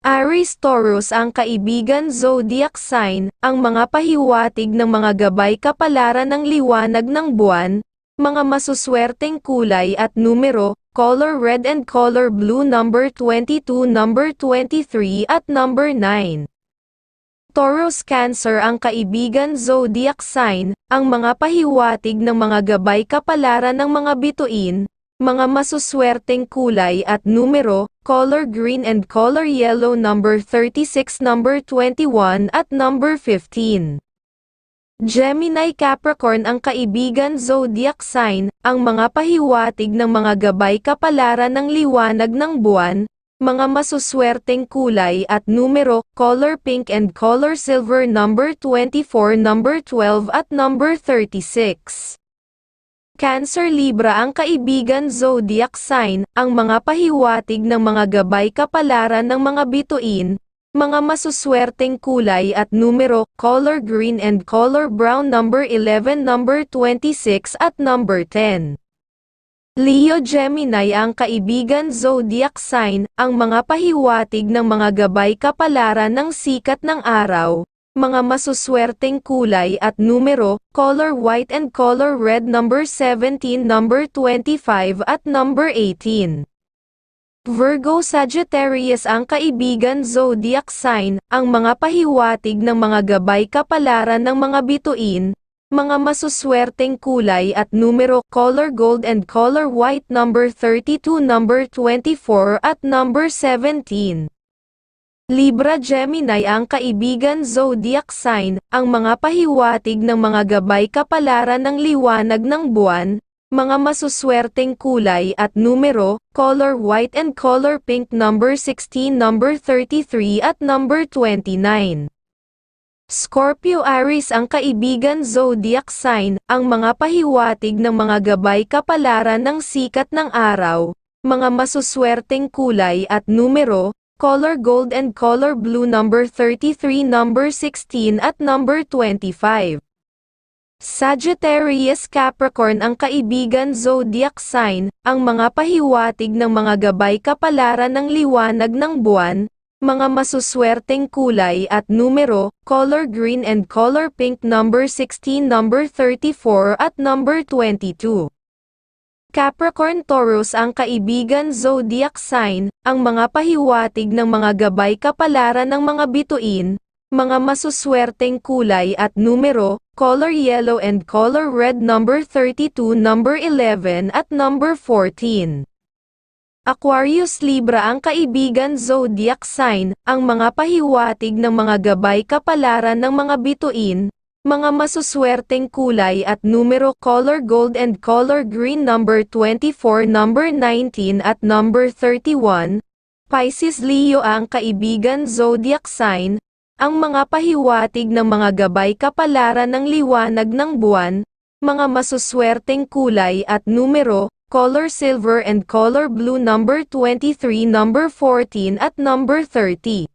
Aries Taurus ang kaibigan zodiac sign, ang mga pahiwatig ng mga gabay kapalaran ng liwanag ng buwan, mga masuswerteng kulay at numero, color red and color blue number 22, number 23 at number 9. Taurus Cancer ang kaibigan zodiac sign, ang mga pahiwatig ng mga gabay kapalaran ng mga bituin, mga masuswerteng kulay at numero, color green and color yellow number 36, number 21 at number 15. Gemini Capricorn ang kaibigan zodiac sign, ang mga pahiwatig ng mga gabay kapalaran ng liwanag ng buwan, mga masuswerteng kulay at numero, color pink and color silver number 24, number 12 at number 36. Cancer Libra ang kaibigan zodiac sign, ang mga pahiwatig ng mga gabay kapalaran ng mga bituin, mga masuswerteng kulay at numero, color green and color brown number 11, number 26 at number 10. Leo Gemini ang kaibigan zodiac sign, ang mga pahiwatig ng mga gabay kapalaran ng sikat ng araw, mga masuswerteng kulay at numero, color white and color red number 17, number 25 at number 18. Virgo Sagittarius ang kaibigan zodiac sign, ang mga pahiwatig ng mga gabay kapalaran ng mga bituin, mga masuswerteng kulay at numero, color gold and color white number 32, number 24 at number 17. Libra Gemini ang kaibigan zodiac sign, ang mga pahiwatig ng mga gabay kapalaran ng liwanag ng buwan, mga masuswerteng kulay at numero, color white and color pink number 16, number 33 at number 29. Scorpio Aries ang kaibigan zodiac sign, ang mga pahiwatig ng mga gabay kapalaran ng sikat ng araw, mga masuswerteng kulay at numero, color gold and color blue number 33 number 16 at number 25. Sagittarius Capricorn ang kaibigan zodiac sign, ang mga pahiwatig ng mga gabay kapalaran ng liwanag ng buwan, mga masuswerteng kulay at numero, color green and color pink number 16 number 34 at number 22. Capricorn Taurus ang kaibigan zodiac sign, ang mga pahiwatig ng mga gabay kapalaran ng mga bituin, mga masuswerteng kulay at numero, color yellow and color red number 32, number 11 at number 14. Aquarius Libra ang kaibigan zodiac sign, ang mga pahiwatig ng mga gabay kapalaran ng mga bituin, mga masuswerteng kulay at numero color gold and color green number 24 number 19 at number 31. Pisces Leo ang kaibigan zodiac sign, ang mga pahiwatig ng mga gabay kapalaran ng liwanag ng buwan, mga masuswerteng kulay at numero, color silver and color blue number 23 number 14 at number 30.